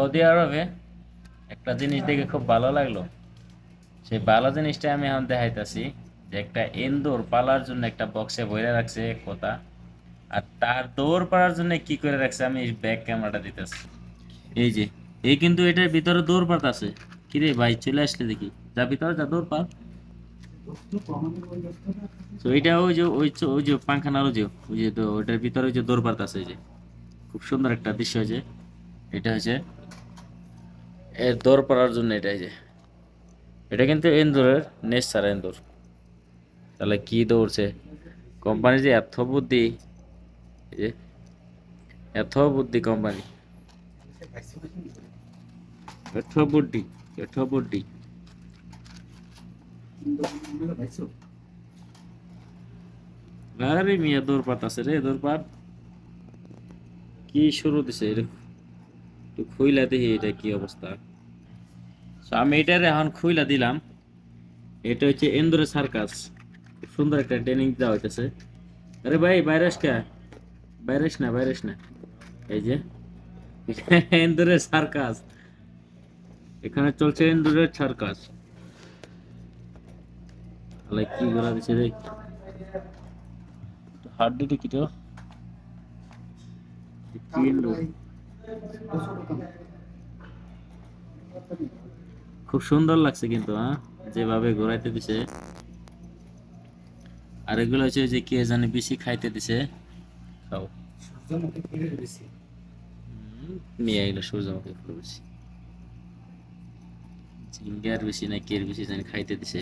Saudi আরবে একটা জিনিস দেখে খুব ভালো লাগল। সেই ভালো জিনিসটা আমি এখন দেখাইতাছি যে একটা এন্দুর পালার জন্য একটা বক্সে বইরে রাখছে কথা, আর তার দৌড় পাড়ার জন্য কি করে রাখছে আমি ব্যাক ক্যামেরাটা দিতেছি। এই যে, এই কিন্তু এটার ভিতরে দৌড় পাত আছে কিরে ভাই, চলে আসলে দেখি। যা ভিতরে যা, দৌড় পাত তো এটা ওই যে, ওই যে- ওই যে পাংখানার ওই যে ওই যে ওইটার ভিতরে যে দৌড় পাত আছে যে। খুব সুন্দর একটা দৃশ্য হয়েছে এটা হচ্ছে এর দৌড় পড়ার জন্য এটাই যে। এটা কিন্তু এন্দুরের নেস ছাড়া এন্দুর তাহলে কি দৌড়ছে? কোম্পানি যে এত বুদ্ধি যে এত বুদ্ধি কোম্পানি। এত বুদ্ধি এত বুদ্ধি। আরে মিয়া দৌড়পাত আছে রে দৌড়পাত কি শুরু দিছে? এটা একটু খুইলা এটা কি অবস্থা। So, আমি এটারে এখন খুইলা দিলাম। এটা হচ্ছে এন্দুরে সার্কাস। সুন্দর একটা ট্রেনিং দেওয়া হইতেছে। আরে ভাই বাইরেস কে? বাইরেস না বাইরেস না। এই যে এন্দুরের সার্কাস। এখানে চলছে এন্দুরের সার্কাস। তাহলে কি করা দিছে রে। হার্ড ডিটি কি তো? কি এন্দুর? খুব সুন্দর লাগছে কিন্তু হ্যাঁ যেভাবে ঘোরাইতে দিছে আর এগুলো হচ্ছে যে কে জানে বেশি খাইতে দিছে খাও নিয়ে এগুলো সূর্যমুখী ফুল বেশি ঝিঙ্গার বেশি না কের বেশি জানি খাইতে দিছে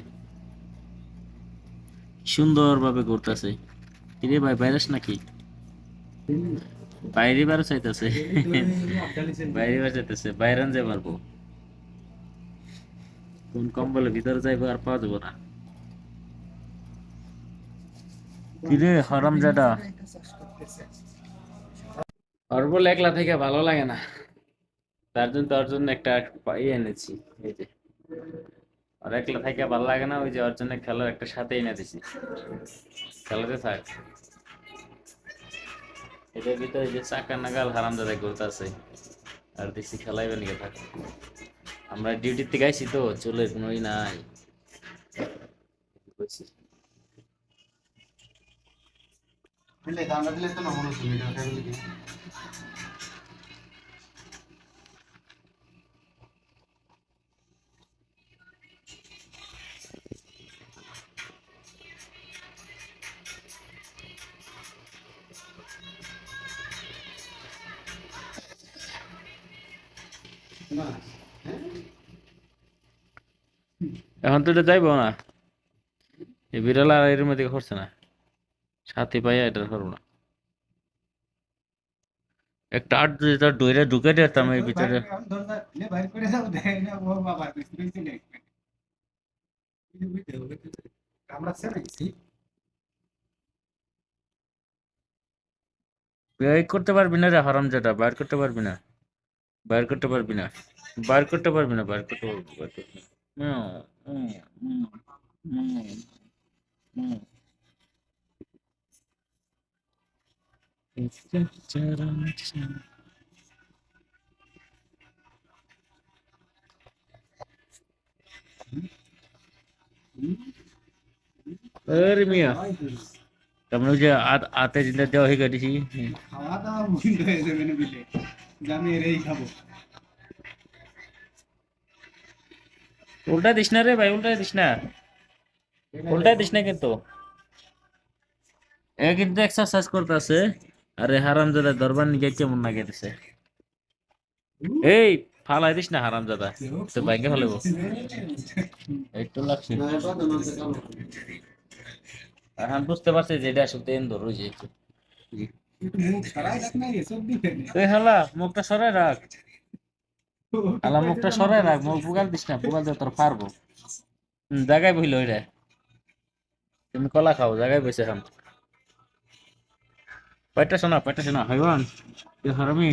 সুন্দর ভাবে ঘুরতেছে কিরে ভাই ভাইরাস নাকি বাইরে বারো চাইতেছে বাইরে বার চাইতেছে বাইরান যে পারব কোন কম্বলের ভিতরে যাইবো আর পাওয়া যাব না। কিরে, হরম জাদা একলা থেকে ভালো লাগে না। তার জন্য জন্য একটা ইয়ে এনেছি, এই যে। আর একলা থেকে ভালো লাগে না, ওই যে ওর জন্য খেলার একটা সাথে এনে দিছি। খেলাতে থাক। এটার ভিতরে যে চাকা নাগাল হারাম দাদা ঘুরতেছে, আর দেখছি খেলাইবে নাকি থাক। আমরা ডিউটি থেকে আইছি তো চুলের কোনো ই নাই বুঝছি। মনে এখন তো এটা যাইবো না। এই বিড়াল আর এর মধ্যে করছে না। সাথে পাইয়া এটা করব না। একটা আট তার ডইরা ঢুকে দিতাম এর ভিতরে লে বাইরে করে যাও দেয় না ও বাবা বিস্তারিত চলে কামড়াচ্ছে নাকি এই করতে পারবি না রে হারাম যেটা বাইর করতে পারবি না। বাইর করতে পারবি না বাইর করতে পারবি না বাইর করতে পারবি বাইর করতে পারবি না। হুম, হুম, হুম, হুম, হুম। আরে মিয়া তার মানে ওই যে আত গেছি না উল্টা দিস না রে ভাই উল্টা দিস না। উল্টা দিস না কিন্তু। এ কিন্তু এক্সারসাইজ করতেছে। আরে দরবার নিয়ে কেমন লাগে দিছে। এই, ফালাই দিস না হারাম দাদা তো বাইকে ফেলাবো একটু লাগছে। বুঝতে পারছি যে এটা আসলে এন্দর এই হালা, মুখটা সরাই রাখ। হালা, মুখটা সরাই রাখ, মুখ বুগাল দিস না, বুগাল দিয়ে তোর পারব। জায়গায় বইল ওইটা তুমি কলা খাও জায়গায় বসে খাম পেটটা শোনা পেটটা শোনা হাইবান। হারামি।